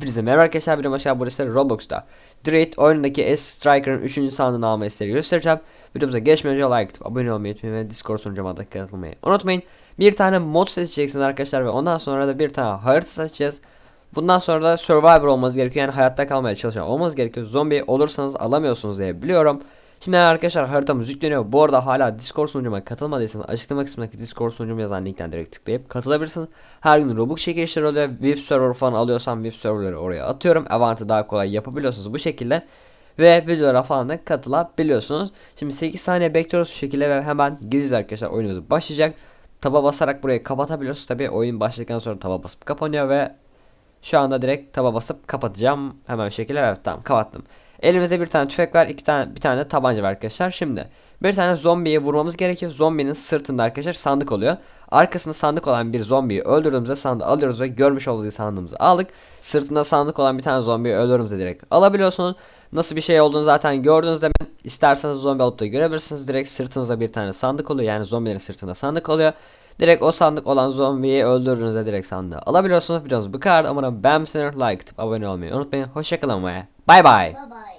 Hepinize merhaba arkadaşlar hoş geldiniz. Burası Roblox'ta Dread oyunundaki S Striker'ın 3. sandığı almayı size göstereceğim. Videomuza geçmeden önce like atıp abone olmayı unutmayın ve Discord sunucuma da katılmayı unutmayın. Bir tane mod seçeceksiniz arkadaşlar ve ondan sonra da bir tane harita seçeceğiz. Bundan sonra da Survivor olmanız gerekiyor yani hayatta kalmaya çalışan olmanız gerekiyor. Zombi olursanız alamıyorsunuz diye biliyorum. Şimdi arkadaşlar haritamız yükleniyor. Bu arada hala Discord sunucuma katılmadıysanız açıklama kısmındaki Discord sunucum yazan linkten direkt tıklayıp katılabilirsiniz. Her gün Robux çekilişleri oluyor. VIP server falan alıyorsam VIP serverları oraya atıyorum. Avant'ı daha kolay yapabiliyorsunuz bu şekilde. Ve videolara falan da katılabiliyorsunuz. Şimdi 8 saniye bekliyoruz şu şekilde ve hemen gireceğiz arkadaşlar oyunumuz başlayacak. Taba basarak burayı kapatabiliyorsunuz. Tabi oyun başladıktan sonra taba basıp kapanıyor ve şu anda direkt taba basıp kapatacağım. Hemen şekilde evet tamam kapattım. Elimizde bir tane tüfek var, iki tane bir tane de tabanca var arkadaşlar. Şimdi bir tane zombiyi vurmamız gerekiyor. Zombinin sırtında arkadaşlar sandık oluyor. Arkasında sandık olan bir zombiyi öldürdüğümüzde sandığı alıyoruz ve görmüş olduğunuz sandığımızı aldık. Sırtında sandık olan bir tane zombiyi öldürdüğümüzde direkt alabiliyorsunuz. Nasıl bir şey olduğunu zaten gördünüz demin. İsterseniz zombi alıp da görebilirsiniz. Direkt sırtınızda bir tane sandık oluyor. Yani zombilerin sırtında sandık oluyor. Direkt o sandık olan zombiyi öldürdüğünüzde direkt sandığı alabiliyorsunuz. Biraz bu kadar. Umarım beğenmişsinizdir. Like atıp abone olmayı unutmayın. Hoşçakalın ve bay bay. Bye bye.